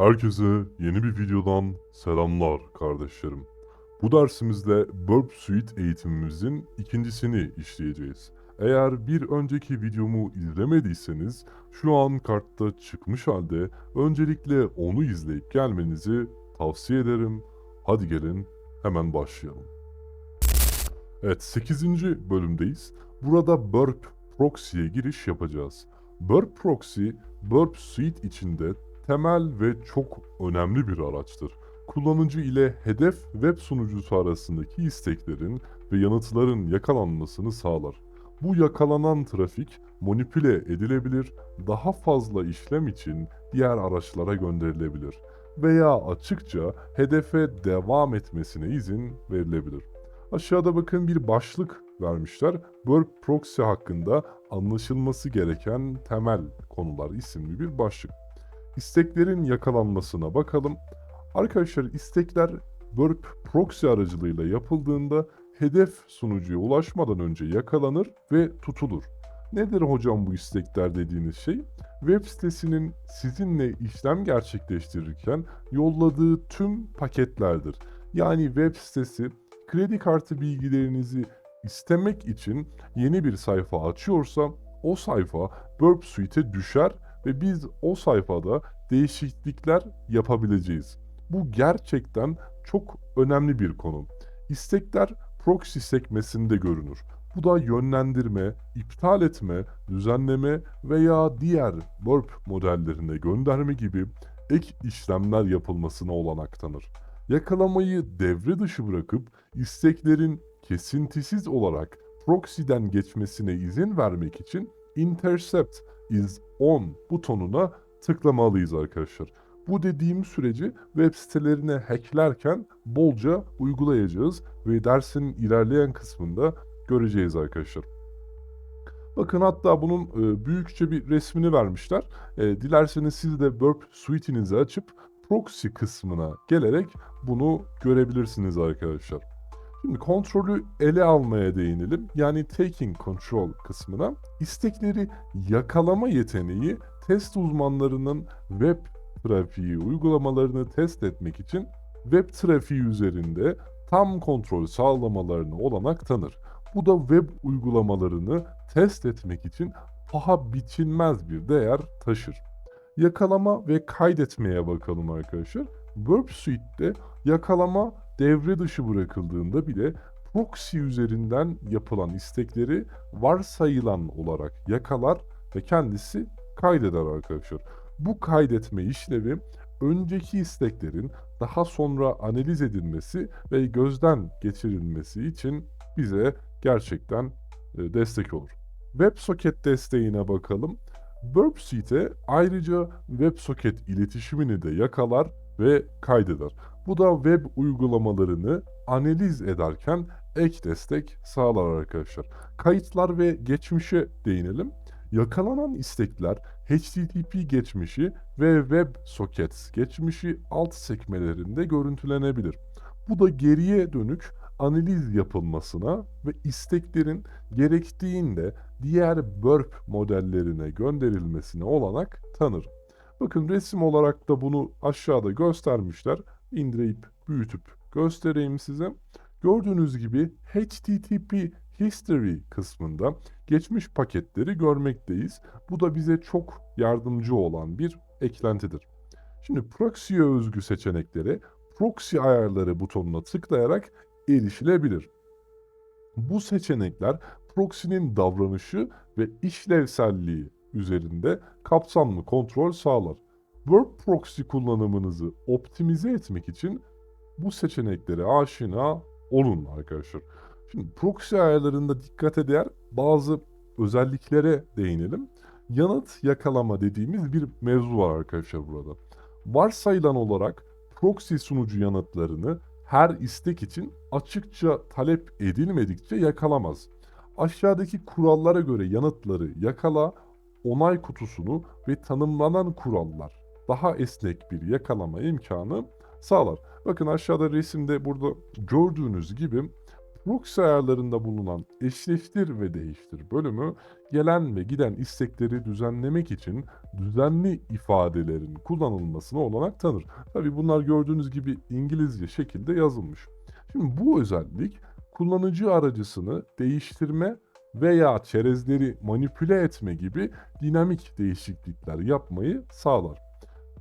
Herkese yeni bir videodan selamlar kardeşlerim. Bu dersimizde Burp Suite eğitimimizin ikincisini işleyeceğiz. Eğer bir önceki videomu izlemediyseniz şu an kartta çıkmış halde öncelikle onu izleyip gelmenizi tavsiye ederim. Hadi gelin hemen başlayalım. Evet 8. bölümdeyiz. Burada Burp Proxy'ye giriş yapacağız. Burp Proxy, Burp Suite içinde temel ve çok önemli bir araçtır. Kullanıcı ile hedef web sunucusu arasındaki isteklerin ve yanıtların yakalanmasını sağlar. Bu yakalanan trafik manipüle edilebilir, daha fazla işlem için diğer araçlara gönderilebilir veya açıkça hedefe devam etmesine izin verilebilir. Aşağıda bakın bir başlık vermişler. Burp Proxy hakkında anlaşılması gereken temel konular isimli bir başlık. İsteklerin yakalanmasına bakalım. Arkadaşlar istekler Burp Proxy aracılığıyla yapıldığında hedef sunucuya ulaşmadan önce yakalanır ve tutulur. Nedir hocam bu istekler dediğiniz şey? Web sitesinin sizinle işlem gerçekleştirirken yolladığı tüm paketlerdir. Yani web sitesi kredi kartı bilgilerinizi istemek için yeni bir sayfa açıyorsa o sayfa Burp Suite'e düşer ve biz o sayfada değişiklikler yapabileceğiz. Bu gerçekten çok önemli bir konu. İstekler proxy sekmesinde görünür. Bu da yönlendirme, iptal etme, düzenleme veya diğer burp modellerine gönderme gibi ek işlemler yapılmasına olanak tanır. Yakalamayı devre dışı bırakıp isteklerin kesintisiz olarak proxy'den geçmesine izin vermek için intercept is on butonuna tıklamalıyız arkadaşlar. Bu dediğim süreci web sitelerine hacklerken bolca uygulayacağız ve dersin ilerleyen kısmında göreceğiz arkadaşlar. Bakın hatta bunun e, büyükçe bir resmini vermişler. E, dilerseniz siz de Burp Suite'inizi açıp proxy kısmına gelerek bunu görebilirsiniz arkadaşlar. Şimdi kontrolü ele almaya değinelim. Yani taking control kısmına. İstekleri yakalama yeteneği test uzmanlarının web trafiği uygulamalarını test etmek için web trafiği üzerinde tam kontrol sağlamalarını olanak tanır. Bu da web uygulamalarını test etmek için paha biçilmez bir değer taşır. Yakalama ve kaydetmeye bakalım arkadaşlar. Burp Suite'de yakalama devre dışı bırakıldığında bile proxy üzerinden yapılan istekleri varsayılan olarak yakalar ve kendisi kaydeder arkadaşlar. Bu kaydetme işlevi önceki isteklerin daha sonra analiz edilmesi ve gözden geçirilmesi için bize gerçekten e, destek olur. WebSocket desteğine bakalım. Burp Suite ayrıca WebSocket iletişimini de yakalar ve kaydeder. Bu da web uygulamalarını analiz ederken ek destek sağlar arkadaşlar. Kayıtlar ve geçmişe değinelim. Yakalanan istekler HTTP geçmişi ve WebSockets geçmişi alt sekmelerinde görüntülenebilir. Bu da geriye dönük analiz yapılmasına ve isteklerin gerektiğinde diğer burp modellerine gönderilmesine olanak tanır. Bakın resim olarak da bunu aşağıda göstermişler. İndirip büyütüp göstereyim size. Gördüğünüz gibi HTTP History kısmında geçmiş paketleri görmekteyiz. Bu da bize çok yardımcı olan bir eklentidir. Şimdi proxy'ye özgü seçeneklere proxy ayarları butonuna tıklayarak erişilebilir. Bu seçenekler proxy'nin davranışı ve işlevselliği üzerinde kapsamlı kontrol sağlar. Work proxy kullanımınızı optimize etmek için bu seçeneklere aşina olun arkadaşlar. Şimdi proxy ayarlarında dikkat değer bazı özelliklere değinelim. Yanıt yakalama dediğimiz bir mevzu var arkadaşlar burada. Varsayılan olarak proxy sunucu yanıtlarını her istek için açıkça talep edilmedikçe yakalamaz. Aşağıdaki kurallara göre yanıtları yakala, onay kutusunu ve tanımlanan kurallar daha esnek bir yakalama imkanı sağlar. Bakın aşağıda resimde burada gördüğünüz gibi proxy ayarlarında bulunan eşleştir ve değiştir bölümü gelen ve giden istekleri düzenlemek için düzenli ifadelerin kullanılmasına olanak tanır. Tabi bunlar gördüğünüz gibi İngilizce şekilde yazılmış. Şimdi bu özellik kullanıcı aracısını değiştirme veya çerezleri manipüle etme gibi dinamik değişiklikler yapmayı sağlar.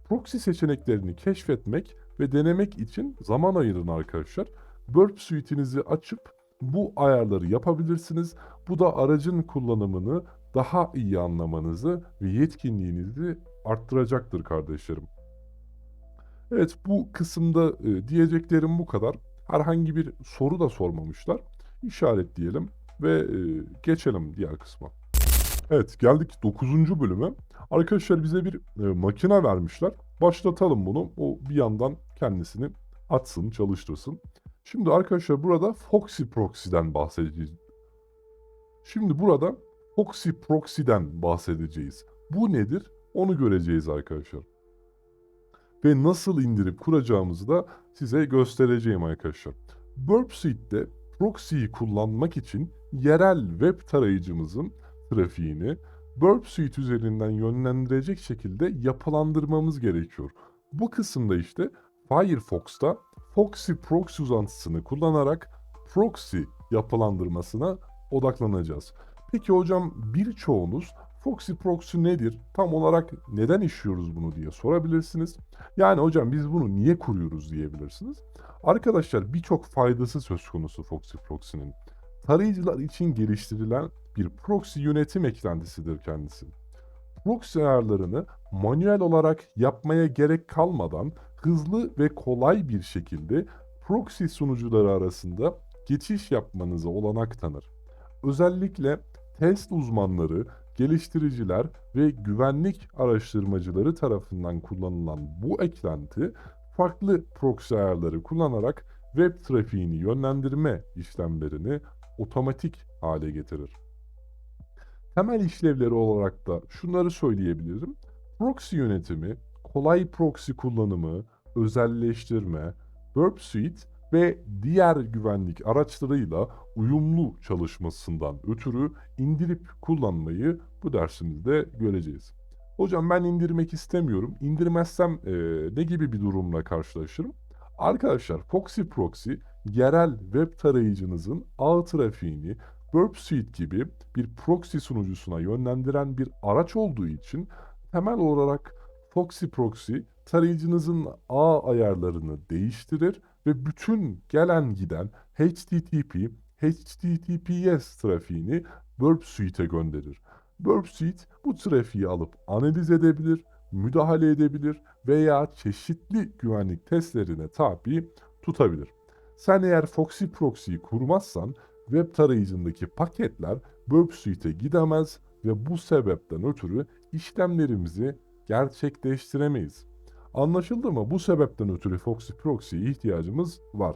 Proxy seçeneklerini keşfetmek ve denemek için zaman ayırın arkadaşlar. Burp Suite'inizi açıp bu ayarları yapabilirsiniz. Bu da aracın kullanımını daha iyi anlamanızı ve yetkinliğinizi arttıracaktır kardeşlerim. Evet bu kısımda e, diyeceklerim bu kadar. Herhangi bir soru da sormamışlar. İşaretleyelim ve e, geçelim diğer kısma. Evet geldik 9. bölüme. Arkadaşlar bize bir e, makine vermişler. Başlatalım bunu. O bir yandan kendisini atsın, çalıştırsın. Şimdi arkadaşlar burada Foxy Proxy'den bahsedeceğiz. Şimdi burada Foxy Proxy'den bahsedeceğiz. Bu nedir? Onu göreceğiz arkadaşlar. Ve nasıl indirip kuracağımızı da size göstereceğim arkadaşlar. Burp Suite'de proxy'yi kullanmak için yerel web tarayıcımızın trafiğini Burp Suite üzerinden yönlendirecek şekilde yapılandırmamız gerekiyor. Bu kısımda işte Firefox'ta Foxy Proxy uzantısını kullanarak proxy yapılandırmasına odaklanacağız. Peki hocam birçoğunuz Foxy Proxy nedir? Tam olarak neden işliyoruz bunu diye sorabilirsiniz. Yani hocam biz bunu niye kuruyoruz diyebilirsiniz. Arkadaşlar birçok faydası söz konusu Foxy Proxy'nin. Tarayıcılar için geliştirilen bir proxy yönetim eklentisidir kendisi. Proxy ayarlarını manuel olarak yapmaya gerek kalmadan hızlı ve kolay bir şekilde proxy sunucuları arasında geçiş yapmanıza olanak tanır. Özellikle test uzmanları, geliştiriciler ve güvenlik araştırmacıları tarafından kullanılan bu eklenti farklı proxy ayarları kullanarak web trafiğini yönlendirme işlemlerini otomatik hale getirir. Temel işlevleri olarak da şunları söyleyebilirim. Proxy yönetimi, kolay proxy kullanımı, özelleştirme, Burp Suite ve diğer güvenlik araçlarıyla uyumlu çalışmasından ötürü indirip kullanmayı bu dersimizde göreceğiz. Hocam ben indirmek istemiyorum. İndirmezsem e, ne gibi bir durumla karşılaşırım? Arkadaşlar Foxy Proxy yerel web tarayıcınızın ağ trafiğini Burp Suite gibi bir proxy sunucusuna yönlendiren bir araç olduğu için temel olarak Foxy Proxy tarayıcınızın ağ ayarlarını değiştirir ve bütün gelen giden HTTP, HTTPS trafiğini Burp Suite'e gönderir. Burp Suite bu trafiği alıp analiz edebilir, müdahale edebilir veya çeşitli güvenlik testlerine tabi tutabilir. Sen eğer Foxy Proxy'yi kurmazsan web tarayıcındaki paketler Burp Suite'e gidemez ve bu sebepten ötürü işlemlerimizi gerçekleştiremeyiz. Anlaşıldı mı? Bu sebepten ötürü Foxy Proxy'ye ihtiyacımız var.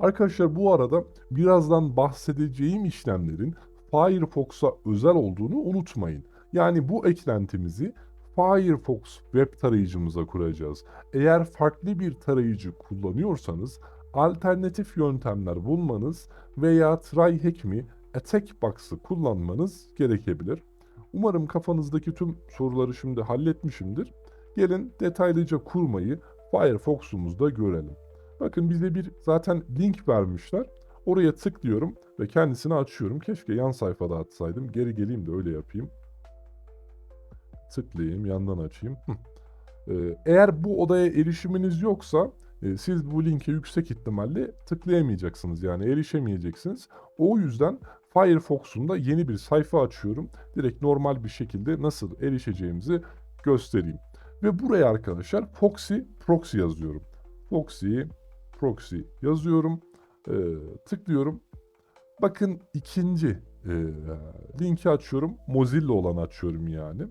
Arkadaşlar bu arada birazdan bahsedeceğim işlemlerin Firefox'a özel olduğunu unutmayın. Yani bu eklentimizi Firefox web tarayıcımıza kuracağız. Eğer farklı bir tarayıcı kullanıyorsanız alternatif yöntemler bulmanız veya TryHack mi, Attackbox'ı kullanmanız gerekebilir. Umarım kafanızdaki tüm soruları şimdi halletmişimdir. Gelin detaylıca kurmayı Firefox'umuzda görelim. Bakın bize bir zaten link vermişler. Oraya tıklıyorum ve kendisini açıyorum. Keşke yan sayfada atsaydım. Geri geleyim de öyle yapayım. Tıklayayım, yandan açayım. Ee, eğer bu odaya erişiminiz yoksa e, siz bu linke yüksek ihtimalle tıklayamayacaksınız. Yani erişemeyeceksiniz. O yüzden Firefox'un da yeni bir sayfa açıyorum. Direkt normal bir şekilde nasıl erişeceğimizi göstereyim. Ve buraya arkadaşlar Foxy Proxy yazıyorum. Foxy Proxy yazıyorum. E, tıklıyorum. Bakın ikinci e, linki açıyorum. Mozilla olan açıyorum yani.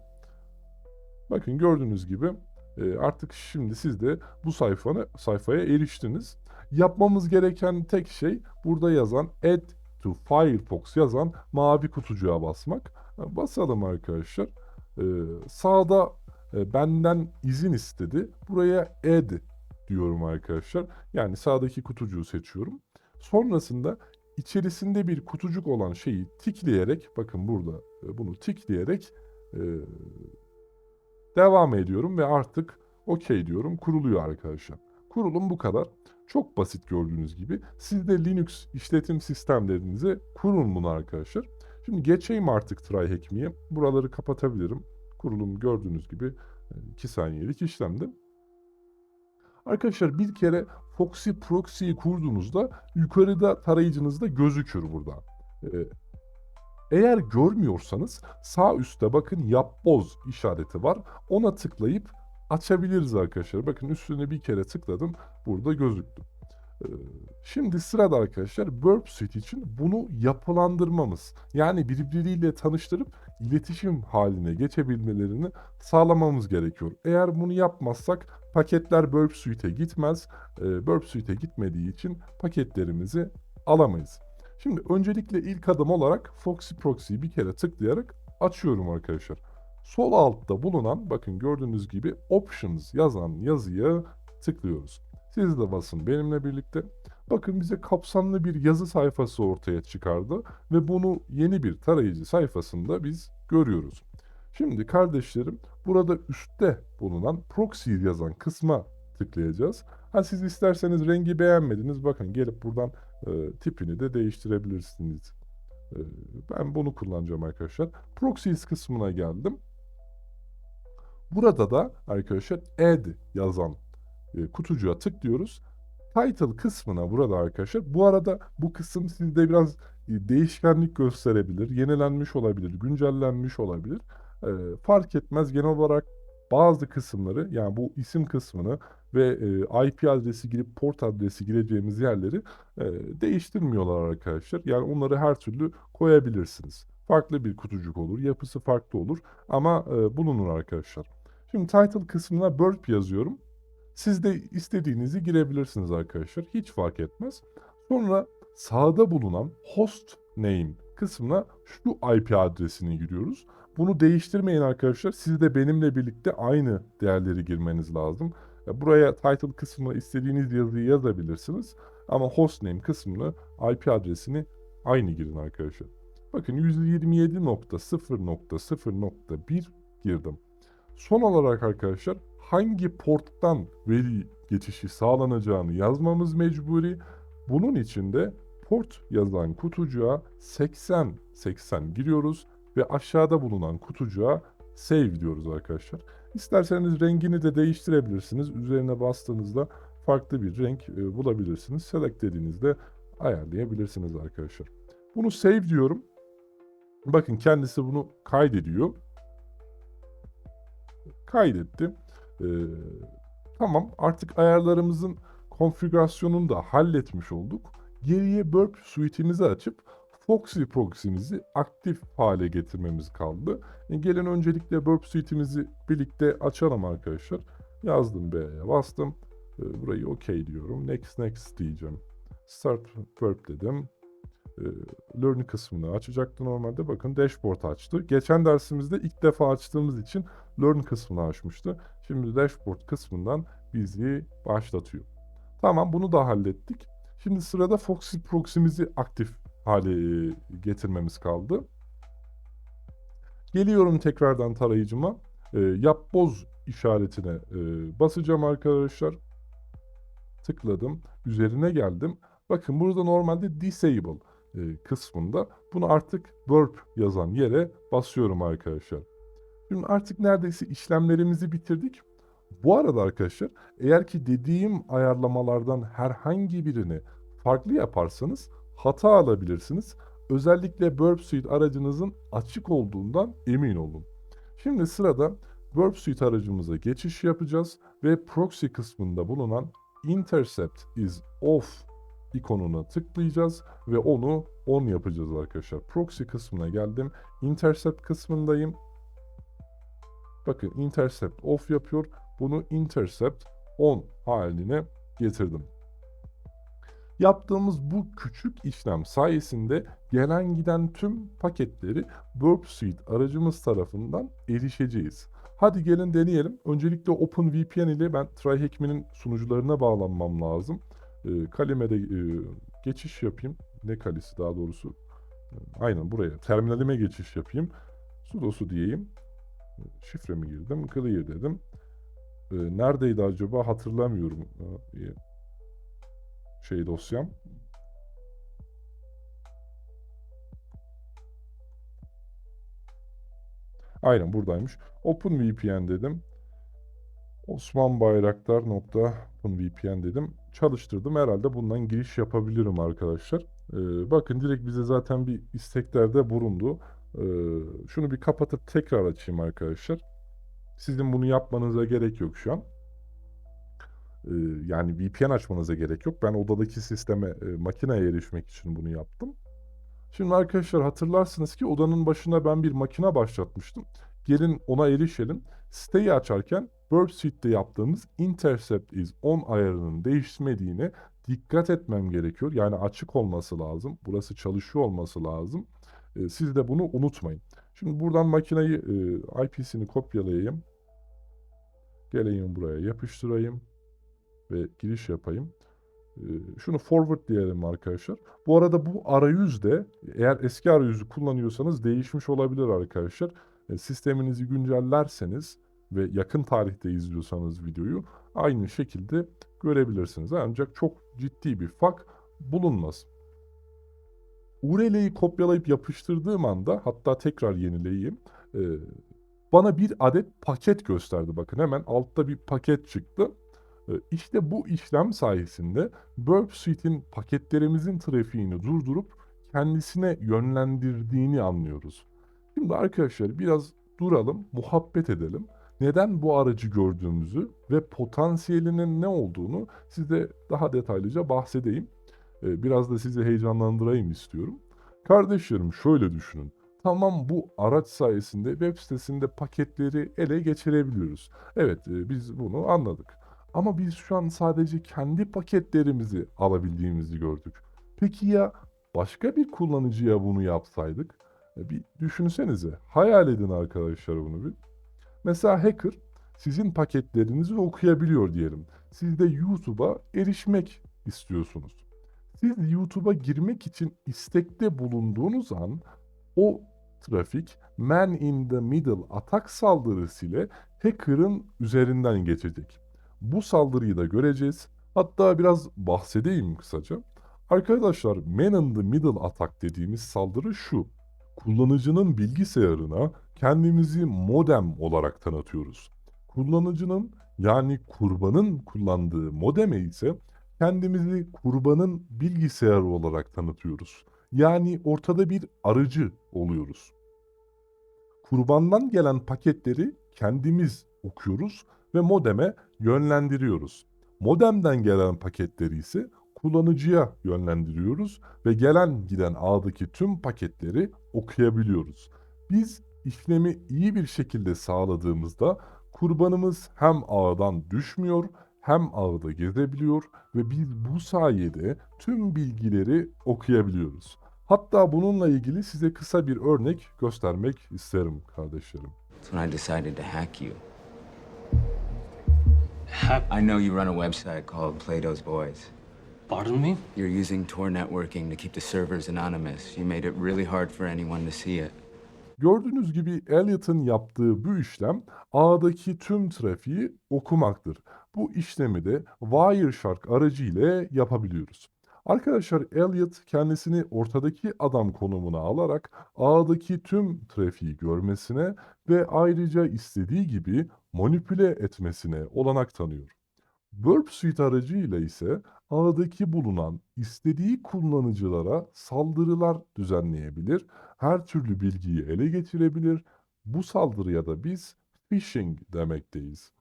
Bakın gördüğünüz gibi e, artık şimdi siz de bu sayfanı, sayfaya eriştiniz. Yapmamız gereken tek şey burada yazan Add to Firefox yazan mavi kutucuğa basmak. Basalım arkadaşlar. E, sağda e, benden izin istedi. Buraya Add diyorum arkadaşlar. Yani sağdaki kutucuğu seçiyorum. Sonrasında içerisinde bir kutucuk olan şeyi tikleyerek bakın burada e, bunu tikleyerek e, devam ediyorum ve artık okey diyorum kuruluyor arkadaşlar. Kurulum bu kadar. Çok basit gördüğünüz gibi. Siz de Linux işletim sistemlerinize kurun bunu arkadaşlar. Şimdi geçeyim artık TryHackMe'ye. Buraları kapatabilirim. Kurulum gördüğünüz gibi 2 saniyelik işlemdi. Arkadaşlar bir kere Foxy Proxy'yi kurduğunuzda yukarıda tarayıcınızda gözükür burada. Ee, eğer görmüyorsanız sağ üstte bakın yapboz işareti var. Ona tıklayıp açabiliriz arkadaşlar. Bakın üstüne bir kere tıkladım. Burada gözüktü. Ee, Şimdi sırada arkadaşlar Burp Suite için bunu yapılandırmamız yani birbiriyle tanıştırıp iletişim haline geçebilmelerini sağlamamız gerekiyor. Eğer bunu yapmazsak paketler Burp Suite'e gitmez. Ee, Burp Suite'e gitmediği için paketlerimizi alamayız. Şimdi öncelikle ilk adım olarak Foxy Proxy'yi bir kere tıklayarak açıyorum arkadaşlar. Sol altta bulunan bakın gördüğünüz gibi Options yazan yazıya tıklıyoruz. Siz de basın benimle birlikte. Bakın bize kapsamlı bir yazı sayfası ortaya çıkardı ve bunu yeni bir tarayıcı sayfasında biz görüyoruz. Şimdi kardeşlerim burada üstte bulunan proxy yazan kısma tıklayacağız. Ha siz isterseniz rengi beğenmediniz bakın gelip buradan e, tipini de değiştirebilirsiniz. E, ben bunu kullanacağım arkadaşlar. Proxies kısmına geldim. Burada da arkadaşlar add yazan e, kutucuğa tıklıyoruz. Title kısmına burada arkadaşlar. Bu arada bu kısım sizde biraz e, değişkenlik gösterebilir. Yenilenmiş olabilir, güncellenmiş olabilir. E, fark etmez genel olarak bazı kısımları yani bu isim kısmını ve e, IP adresi girip port adresi gireceğimiz yerleri e, değiştirmiyorlar arkadaşlar. Yani onları her türlü koyabilirsiniz. Farklı bir kutucuk olur, yapısı farklı olur ama e, bulunur arkadaşlar. Şimdi title kısmına burp yazıyorum. Siz de istediğinizi girebilirsiniz arkadaşlar. Hiç fark etmez. Sonra sağda bulunan host name kısmına şu IP adresini giriyoruz. Bunu değiştirmeyin arkadaşlar. Siz de benimle birlikte aynı değerleri girmeniz lazım. Buraya title kısmına istediğiniz yazıyı yazabilirsiniz. Ama hostname kısmına IP adresini aynı girin arkadaşlar. Bakın 127.0.0.1 girdim. Son olarak arkadaşlar hangi porttan veri geçişi sağlanacağını yazmamız mecburi. Bunun için de port yazan kutucuğa 80 80 giriyoruz ve aşağıda bulunan kutucuğa save diyoruz arkadaşlar. İsterseniz rengini de değiştirebilirsiniz. Üzerine bastığınızda farklı bir renk e, bulabilirsiniz. Select dediğinizde ayarlayabilirsiniz arkadaşlar. Bunu save diyorum. Bakın kendisi bunu kaydediyor. Kaydettim. Ee, tamam artık ayarlarımızın konfigürasyonunu da halletmiş olduk. Geriye Burp suite'imizi açıp Foxy proxy'mizi aktif hale getirmemiz kaldı. E, gelin öncelikle Burp suite'imizi birlikte açalım arkadaşlar. Yazdım B'ye bastım. E, burayı OK diyorum. Next next diyeceğim. Start Burp dedim. E, learning kısmını açacaktı normalde. Bakın dashboard açtı. Geçen dersimizde ilk defa açtığımız için learn kısmını açmıştı. Şimdi dashboard kısmından bizi başlatıyor. Tamam bunu da hallettik. Şimdi sırada Foxy Proxy'mizi aktif hale e, getirmemiz kaldı. Geliyorum tekrardan tarayıcıma. E, yapboz işaretine e, basacağım arkadaşlar. Tıkladım. Üzerine geldim. Bakın burada normalde disable e, kısmında bunu artık verb yazan yere basıyorum arkadaşlar. Şimdi artık neredeyse işlemlerimizi bitirdik. Bu arada arkadaşlar eğer ki dediğim ayarlamalardan herhangi birini farklı yaparsanız hata alabilirsiniz. Özellikle Burp Suite aracınızın açık olduğundan emin olun. Şimdi sırada Burp Suite aracımıza geçiş yapacağız ve proxy kısmında bulunan Intercept is off ikonuna tıklayacağız ve onu on yapacağız arkadaşlar. Proxy kısmına geldim. Intercept kısmındayım. Bakın intercept off yapıyor. Bunu intercept on haline getirdim. Yaptığımız bu küçük işlem sayesinde gelen giden tüm paketleri Burp Suite aracımız tarafından erişeceğiz. Hadi gelin deneyelim. Öncelikle OpenVPN ile ben TryHackMe'nin sunucularına bağlanmam lazım. E, kalemede e, geçiş yapayım. Ne kalesi daha doğrusu. Aynen buraya. Terminalime geçiş yapayım. Sudosu diyeyim. Şifremi girdim. Clear dedim. Ee, neredeydi acaba hatırlamıyorum. Ee, şey dosyam. Aynen buradaymış. OpenVPN dedim. Osman Bayraktar nokta OpenVPN dedim. Çalıştırdım. Herhalde bundan giriş yapabilirim arkadaşlar. Ee, bakın direkt bize zaten bir isteklerde bulundu. Ee, şunu bir kapatıp tekrar açayım arkadaşlar. Sizin bunu yapmanıza gerek yok şu an. Yani VPN açmanıza gerek yok. Ben odadaki sisteme, e, makineye erişmek için bunu yaptım. Şimdi arkadaşlar hatırlarsınız ki odanın başına ben bir makine başlatmıştım. Gelin ona erişelim. Siteyi açarken Burp Suite'de yaptığımız Intercept is on ayarının değişmediğine dikkat etmem gerekiyor. Yani açık olması lazım. Burası çalışıyor olması lazım. Ee, siz de bunu unutmayın. Şimdi buradan makineyi e, IP'sini kopyalayayım. Geleyim buraya yapıştırayım ve giriş yapayım. Ee, şunu forward diyelim arkadaşlar. Bu arada bu arayüz de eğer eski arayüzü kullanıyorsanız değişmiş olabilir arkadaşlar. E, Sisteminizi güncellerseniz ve yakın tarihte izliyorsanız videoyu aynı şekilde görebilirsiniz. Ancak çok ciddi bir fark bulunmaz. URL'yi kopyalayıp yapıştırdığım anda hatta tekrar yenileyeyim. e, bana bir adet paket gösterdi. Bakın hemen altta bir paket çıktı. E, İşte bu işlem sayesinde Burp Suite'in paketlerimizin trafiğini durdurup kendisine yönlendirdiğini anlıyoruz. Şimdi arkadaşlar biraz duralım, muhabbet edelim. Neden bu aracı gördüğümüzü ve potansiyelinin ne olduğunu size daha detaylıca bahsedeyim. Ee, Biraz da sizi heyecanlandırayım istiyorum. Kardeşlerim şöyle düşünün. Tamam bu araç sayesinde web sitesinde paketleri ele geçirebiliyoruz. Evet e, biz bunu anladık. Ama biz şu an sadece kendi paketlerimizi alabildiğimizi gördük. Peki ya başka bir kullanıcıya bunu yapsaydık? E, Bir düşünsenize. Hayal edin arkadaşlar bunu bir. Mesela hacker sizin paketlerinizi okuyabiliyor diyelim. Siz de YouTube'a erişmek istiyorsunuz. Siz YouTube'a girmek için istekte bulunduğunuz an o trafik man in the middle atak saldırısıyla hacker'ın üzerinden geçecek. Bu saldırıyı da göreceğiz. Hatta biraz bahsedeyim kısaca. Arkadaşlar man in the middle atak dediğimiz saldırı şu. Kullanıcının bilgisayarına kendimizi modem olarak tanıtıyoruz. Kullanıcının yani kurbanın kullandığı modeme ise kendimizi kurbanın bilgisayarı olarak tanıtıyoruz. Yani ortada bir arıcı oluyoruz. Kurbandan gelen paketleri kendimiz okuyoruz ve modeme yönlendiriyoruz. Modemden gelen paketleri ise kullanıcıya yönlendiriyoruz ve gelen giden ağdaki tüm paketleri okuyabiliyoruz. Biz işlemi iyi bir şekilde sağladığımızda kurbanımız hem ağdan düşmüyor hem ağda gezebiliyor ve biz bu sayede tüm bilgileri okuyabiliyoruz. Hatta bununla ilgili size kısa bir örnek göstermek isterim kardeşlerim. When I decided to hack you. Hack, I know you run a website called Plato's Boys. pardon me? You're using Tor networking to keep the servers anonymous. You made it really hard for anyone to see it. Gördüğünüz gibi Elliot'ın yaptığı bu işlem ağdaki tüm trafiği okumaktır. Bu işlemi de Wireshark aracı ile yapabiliyoruz. Arkadaşlar Elliot kendisini ortadaki adam konumuna alarak ağdaki tüm trafiği görmesine ve ayrıca istediği gibi manipüle etmesine olanak tanıyor. Burp Suite aracıyla ise ağdaki bulunan istediği kullanıcılara saldırılar düzenleyebilir, her türlü bilgiyi ele geçirebilir. Bu saldırıya da biz phishing demekteyiz.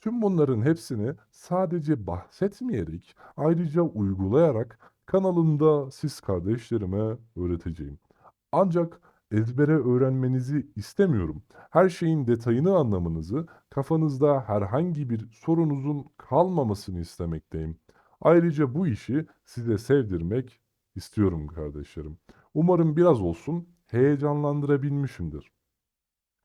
Tüm bunların hepsini sadece bahsetmeyerek, ayrıca uygulayarak kanalımda siz kardeşlerime öğreteceğim. Ancak ezbere öğrenmenizi istemiyorum. Her şeyin detayını anlamanızı, kafanızda herhangi bir sorunuzun kalmamasını istemekteyim. Ayrıca bu işi size sevdirmek istiyorum kardeşlerim. Umarım biraz olsun heyecanlandırabilmişimdir.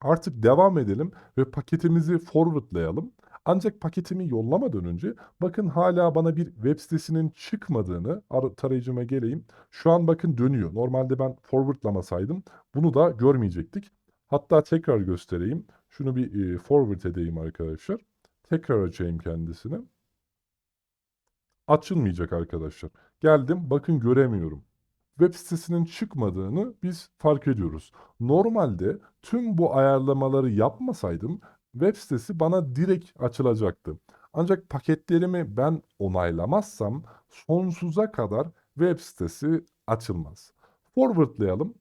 Artık devam edelim ve paketimizi forwardlayalım. Ancak paketimi yollamadan önce bakın hala bana bir web sitesinin çıkmadığını ar- tarayıcıma geleyim. Şu an bakın dönüyor. Normalde ben forwardlamasaydım bunu da görmeyecektik. Hatta tekrar göstereyim. Şunu bir e, forward edeyim arkadaşlar. Tekrar açayım kendisini. Açılmayacak arkadaşlar. Geldim bakın göremiyorum. Web sitesinin çıkmadığını biz fark ediyoruz. Normalde tüm bu ayarlamaları yapmasaydım web sitesi bana direkt açılacaktı. Ancak paketlerimi ben onaylamazsam sonsuza kadar web sitesi açılmaz. Forwardlayalım.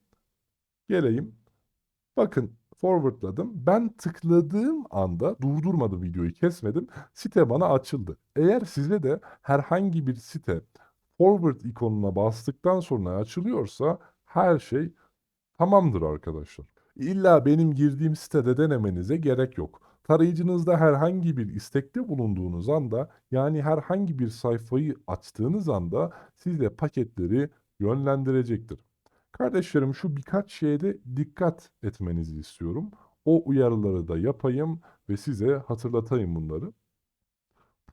Geleyim. Bakın forwardladım. Ben tıkladığım anda durdurmadım videoyu kesmedim. Site bana açıldı. Eğer size de herhangi bir site forward ikonuna bastıktan sonra açılıyorsa her şey tamamdır arkadaşlar. İlla benim girdiğim sitede denemenize gerek yok. Tarayıcınızda herhangi bir istekte bulunduğunuz anda yani herhangi bir sayfayı açtığınız anda size paketleri yönlendirecektir. Kardeşlerim şu birkaç şeye de dikkat etmenizi istiyorum. O uyarıları da yapayım ve size hatırlatayım bunları.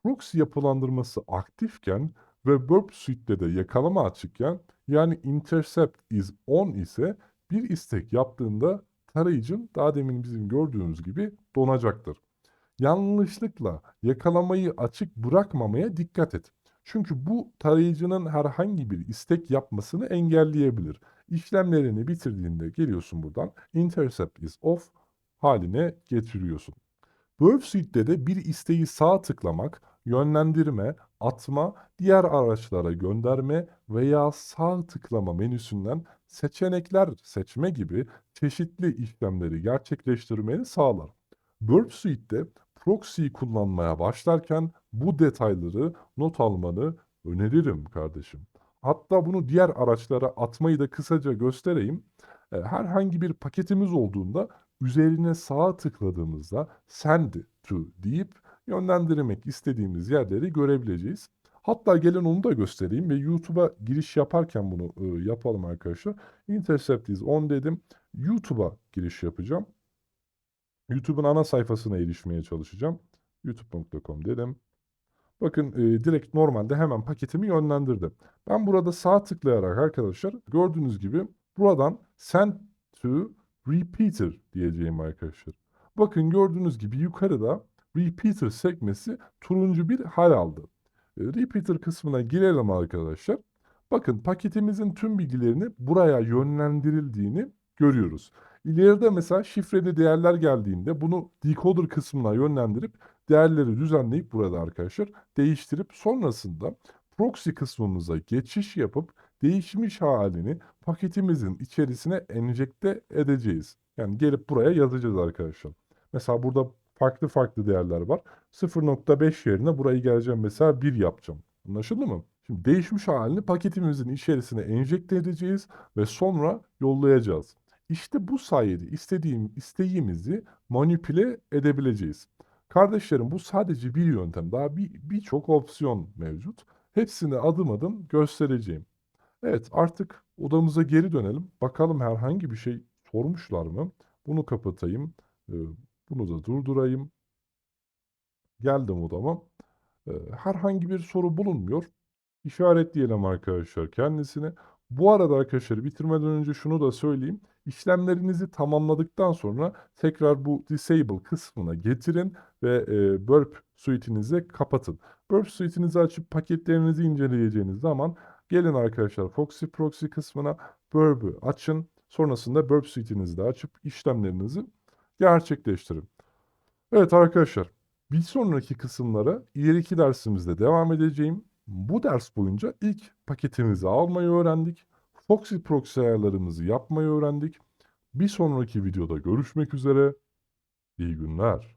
Proxy yapılandırması aktifken ve Burp Suite'de de yakalama açıkken yani intercept is on ise bir istek yaptığında tarayıcın daha demin bizim gördüğümüz gibi donacaktır. Yanlışlıkla yakalamayı açık bırakmamaya dikkat et. Çünkü bu tarayıcının herhangi bir istek yapmasını engelleyebilir. İşlemlerini bitirdiğinde geliyorsun buradan intercept is off haline getiriyorsun. Suite'de de bir isteği sağ tıklamak, yönlendirme, atma, diğer araçlara gönderme veya sağ tıklama menüsünden seçenekler seçme gibi çeşitli işlemleri gerçekleştirmeni sağlar. Burp Suite'de proxy'yi kullanmaya başlarken bu detayları not almanı öneririm kardeşim. Hatta bunu diğer araçlara atmayı da kısaca göstereyim. E, Herhangi bir paketimiz olduğunda üzerine sağa tıkladığımızda send to deyip yönlendirmek istediğimiz yerleri görebileceğiz. Hatta gelin onu da göstereyim ve YouTube'a giriş yaparken bunu e, yapalım arkadaşlar. Intercept is on dedim. YouTube'a giriş yapacağım. YouTube'un ana sayfasına erişmeye çalışacağım. youtube.com dedim. Bakın e, direkt normalde hemen paketimi yönlendirdi. Ben burada sağ tıklayarak arkadaşlar gördüğünüz gibi buradan send to repeater diyeceğim arkadaşlar. Bakın gördüğünüz gibi yukarıda repeater sekmesi turuncu bir hal aldı. E, repeater kısmına girelim arkadaşlar. Bakın paketimizin tüm bilgilerini buraya yönlendirildiğini görüyoruz. İleride mesela şifreli değerler geldiğinde bunu decoder kısmına yönlendirip değerleri düzenleyip burada arkadaşlar değiştirip sonrasında proxy kısmımıza geçiş yapıp değişmiş halini paketimizin içerisine enjekte edeceğiz. Yani gelip buraya yazacağız arkadaşlar. Mesela burada farklı farklı değerler var. 0.5 yerine burayı geleceğim mesela 1 yapacağım. Anlaşıldı mı? Şimdi değişmiş halini paketimizin içerisine enjekte edeceğiz ve sonra yollayacağız. İşte bu sayede istediğim isteğimizi manipüle edebileceğiz. Kardeşlerim bu sadece bir yöntem. Daha bir birçok opsiyon mevcut. Hepsini adım adım göstereceğim. Evet artık odamıza geri dönelim. Bakalım herhangi bir şey sormuşlar mı? Bunu kapatayım. Bunu da durdurayım. Geldim odama. Ee, Herhangi bir soru bulunmuyor. İşaretleyelim arkadaşlar kendisine. Bu arada arkadaşlar bitirmeden önce şunu da söyleyeyim. İşlemlerinizi tamamladıktan sonra tekrar bu disable kısmına getirin ve e, Burp suite'inizi kapatın. Burp suite'inizi açıp paketlerinizi inceleyeceğiniz zaman gelin arkadaşlar Foxy Proxy kısmına Burp'ü açın. Sonrasında Burp suite'inizi de açıp işlemlerinizi gerçekleştirin. Evet arkadaşlar bir sonraki kısımlara ileriki dersimizde devam edeceğim. Bu ders boyunca ilk paketimizi almayı öğrendik. Foxy Proxy ayarlarımızı yapmayı öğrendik. Bir sonraki videoda görüşmek üzere. İyi günler.